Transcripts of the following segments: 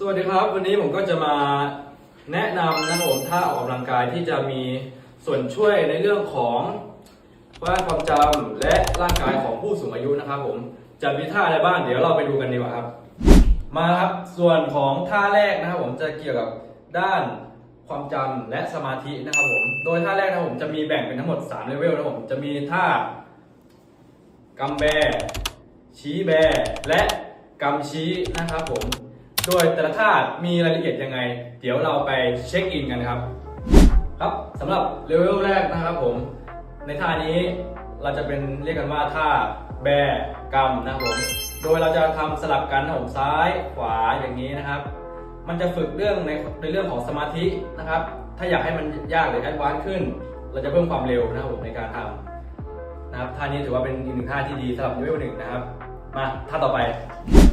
สวัสดีครับ วันนี้ผมก็จะมาแนะนำนะครับผมท่าออกกำลังกายที่จะมีส่วนช่วยในเรื่องของว่าความจำและร่างกายของผู้สูงอายุนะครับ ผมจะมีท่าอะไรบ้างเดี๋ยวเราไปดูกันดีกว่าครับ มาครับส่วนของท่าแรกนะครับ ผมจะเกี่ยวกับด้านความจำและสมาธินะครับผม โดยท่าแรกนะผมจะมีแบ่งเป็นทั้งหมด3เลเวลนะผมจะมีท่ากำแบ ชี้แบ และกำชี้นะครับผม โดยแต่ละท่ามีรายละเอียดยังไง เดี๋ยวเราไปเช็คอินกันครับ ครับสำหรับเลเวลแรกนะครับผม ในท่านี้เราจะเป็นเรียกกันว่าท่าแบกำนะครับผม โดยเราจะทำสลับกันนะผมซ้ายขวาอย่างนี้นะครับ มันจะฝึกเรื่องในในเรื่องของสมาธินะครับ ถ้าอยากให้มันยากหรือแอดวานซ์ขึ้น เราจะเพิ่มความเร็วนะครับผมในการทำนะครับท่านี้ถือว่าเป็นอีกหนึ่งท่าที่ดีสำหรับเลเวลหนึ่งนะครับ มาท่าต่อไป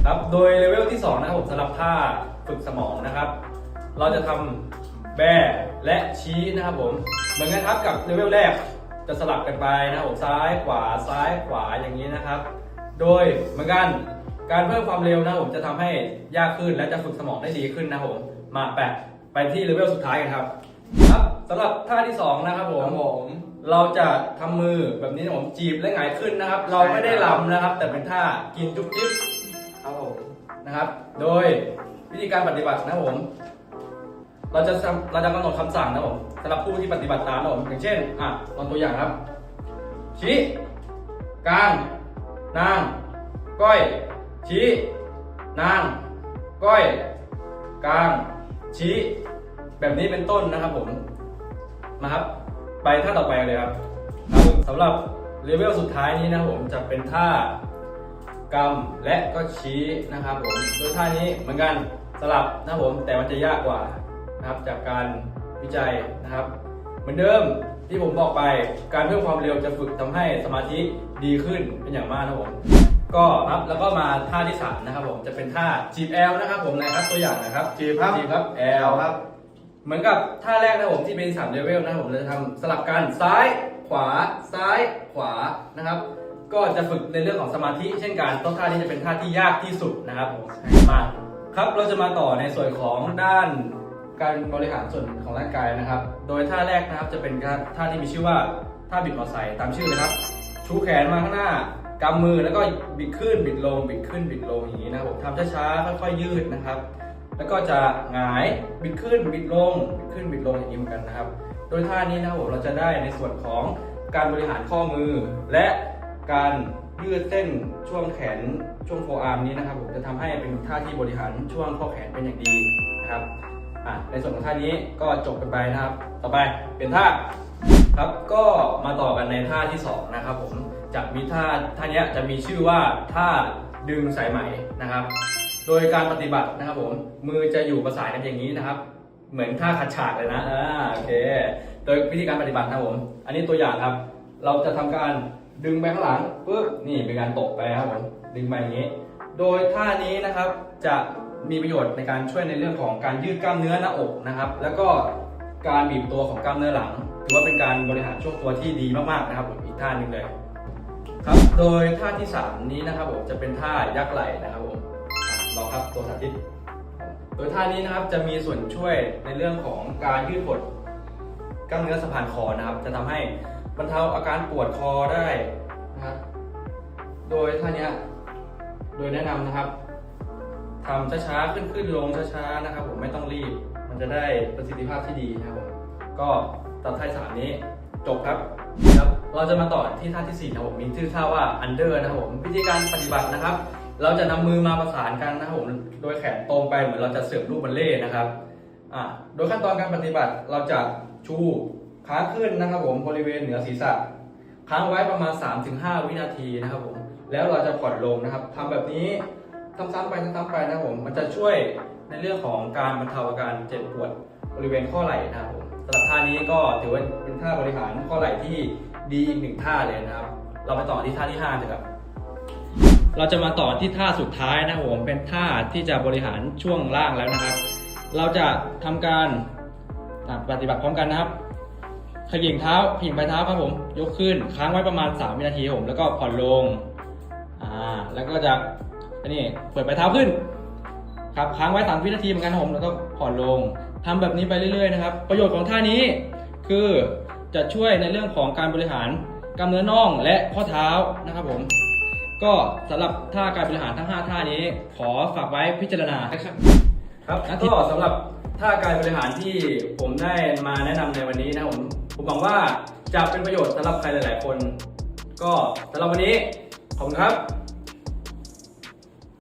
ครับโดยเลเวลที่สองนะครับผมสำหรับท่าฝึกสมองนะครับ เราจะทำแบและชี้นะครับผมเหมือนกันครับกับเลเวลแรกจะสลับกันไปนะครับผมซ้ายขวาซ้ายขวาอย่างนี้นะครับ โดยเหมือนกันการเพิ่มความเร็วนะครับผมจะทำให้ยากขึ้นและจะฝึกสมองได้ดีขึ้นนะครับผมมาแปะไปที่เลเวลสุดท้ายกันครับ ครับสำหรับท่าที่สองนะครับผมครับผม เราจะทำมือแบบนี้นะผมจีบและหงายขึ้นนะครับ เราไม่ได้ลำนะครับ แต่เป็นท่ากินจุ๊บจิ๊บครับผมนะครับ โดยวิธีการปฏิบัตินะครับผม เราจะทำเราจะกำหนดคำสั่งนะครับผมสำหรับผู้ที่ปฏิบัติตามนะครับผมอย่างเช่นอะลองตัวอย่างครับ ชี้กลางนาง ก้อย ชี้นาง ก้อย กลาง ชี้ แบบนี้เป็นต้นนะครับผมมาครับ ไปท่าต่อไปกันเลยครับครับสำหรับเลเวลสุดท้ายนี้นะครับผมจะเป็นท่ากำและก็ชี้นะครับผมโดยท่านี้เหมือนกันสลับนะครับผมแต่มันจะยากกว่านะครับจากการวิจัยนะครับ เหมือนเดิมที่ผมบอกไปการเพิ่มความเร็วจะฝึกทำให้สมาธิดีขึ้นเป็นอย่างมากนะครับผมก็ครับแล้วก็มาท่าที่สามนะครับผมจะเป็นท่าจีบแอลนะครับผมนะครับตัวอย่างนะครับจีบครับจีบครับแอลครับ เหมือนกับท่าแรกนะผมที่เป็น3เลเวลนะผมเราจะทำสลับกันซ้ายขวาซ้ายขวานะครับ ก็จะฝึกในเรื่องของสมาธิเช่นกันต้นท่านี้จะเป็นท่าที่ยากที่สุดนะครับผมมาครับเราจะมาต่อในส่วนของด้านการบริหารส่วนของร่างกายนะครับ โดยท่าแรกนะครับจะเป็นท่าที่มีชื่อว่าท่าบิดมอไซค์ตามชื่อเลยครับ ชูแขนมาข้างหน้ากำมือแล้วก็บิดขึ้นบิดลงบิดขึ้นบิดลงอย่างนี้นะครับผมทำช้าๆค่อยๆยืดนะครับ แล้วก็จะหงายบิดขึ้นบิดลงบิดขึ้นบิดลงอย่างนี้เหมือนกันนะครับ โดยท่านี้นะครับผมเราจะได้ในส่วนของการบริหารข้อมือ และการยืดเส้นช่วงแขนช่วงโฟอาร์มนี้นะครับผมจะทำให้เป็นท่าที่บริหารช่วงข้อแขนเป็นอย่างดีนะครับในส่วนของท่านี้ก็จบกันไปนะครับ ต่อไปเป็นท่าครับก็มาต่อกันในท่าที่สองนะครับผมจะมีท่าท่านี้จะมีชื่อว่าท่าดึงสายไหมนะครับ โดยการปฏิบัตินะครับผมมือจะอยู่ประสานกันอย่างนี้นะครับ เหมือนท่าขัดฉากเลยนะอ่าโอเค โดยวิธีการปฏิบัตินะครับผม อันนี้ตัวอย่างครับ เราจะทำการดึงไปข้างหลังปุ๊บนี่เป็นการตกไปครับผมดึงไปอย่างนี้ โดยท่านี้นะครับจะมีประโยชน์ในการช่วยในเรื่องของการยืดกล้ามเนื้อหน้าอกนะครับ แล้วก็การบีบตัวของกล้ามเนื้อหลังถือว่าเป็นการบริหารช่วงตัวที่ดีมากๆนะครับผมอีกท่าหนึงเลยครับ โดยท่าที่สามนี้นะครับผมจะเป็นท่ายักไหล่นะครับผม อะลองครับตัวสาธิต โดยท่านี้นะครับจะมีส่วนช่วยในเรื่องของการยืดหดกล้ามเนื้อสะพานคอนะครับ จะทำให้บรรเทาอาการปวดคอได้นะครับโดยท่านี้โดยแนะนำนะครับทำช้าๆขึ้นขึ้นลงช้าๆนะครับ ผมไม่ต้องรีบ มันจะได้ประสิทธิภาพที่ดีนะครับผมก็ตัดท่าสามนี้จบครับครับ เราจะมาต่อที่ท่าที่สี่นะครับผมมีชื่อท่าว่า under นะครับผมวิธีการปฏิบัตินะครับ เราจะนำมือมาประสานกันนะครับผมโดยแขนตรงไปเหมือนเราจะเสิร์ฟลูกบัลเล่ต์นะครับอ่าโดยขั้นตอนการปฏิบัติเราจะชูขาขึ้นนะครับผมบริเวณเหนือศีรษะค้างไว้ประมาณ 3-5 วินาทีนะครับผมแล้วเราจะผ่อนลงนะครับทำแบบนี้ซ้ำๆไปซ้ำๆไปนะครับผมมันจะช่วยในเรื่องของการบรรเทาอาการเจ็บปวดบริเวณข้อไหล่นะครับผมสำหรับท่านี้ก็ถือว่าเป็นท่าบริหารข้อไหล่ที่ดีอีกหนึ่งท่าเลยนะครับ เราไปต่อที่ท่าที่ห้าเถอะครับ เราจะมาต่อที่ท่าสุดท้ายนะครับผมเป็นท่าที่จะบริหารช่วงล่างแล้วนะครับ เราจะทำการปฏิบัติพร้อมกันนะครับขยิงเท้าขยิงปลายเท้าครับผม ยกขึ้นค้างไว้ประมาณ 3 วินาทีครับผม แล้วก็ผ่อนลงอ่าแล้วก็จะอันนี้เปิดปลายเท้าขึ้นครับค้างไว้ 3 วินาทีเหมือนกันครับผมแล้วก็ผ่อนลงทำแบบนี้ไปเรื่อยๆนะครับ ประโยชน์ของท่านี้คือจะช่วยในเรื่องของการบริหารกล้ามเนื้อน่องและข้อเท้านะครับผม ก็สำหรับท่าการบริหารทั้ง 5 ท่านี้ ขอฝากไว้พิจารณาครับครับนะที่ก็สำหรับท่าการบริหารที่ผมได้มาแนะนำในวันนี้นะครับผมผมหวังว่าจะเป็นประโยชน์สำหรับใครหลาย ๆ คน ก็สำหรับวันนี้ขอบคุณครับ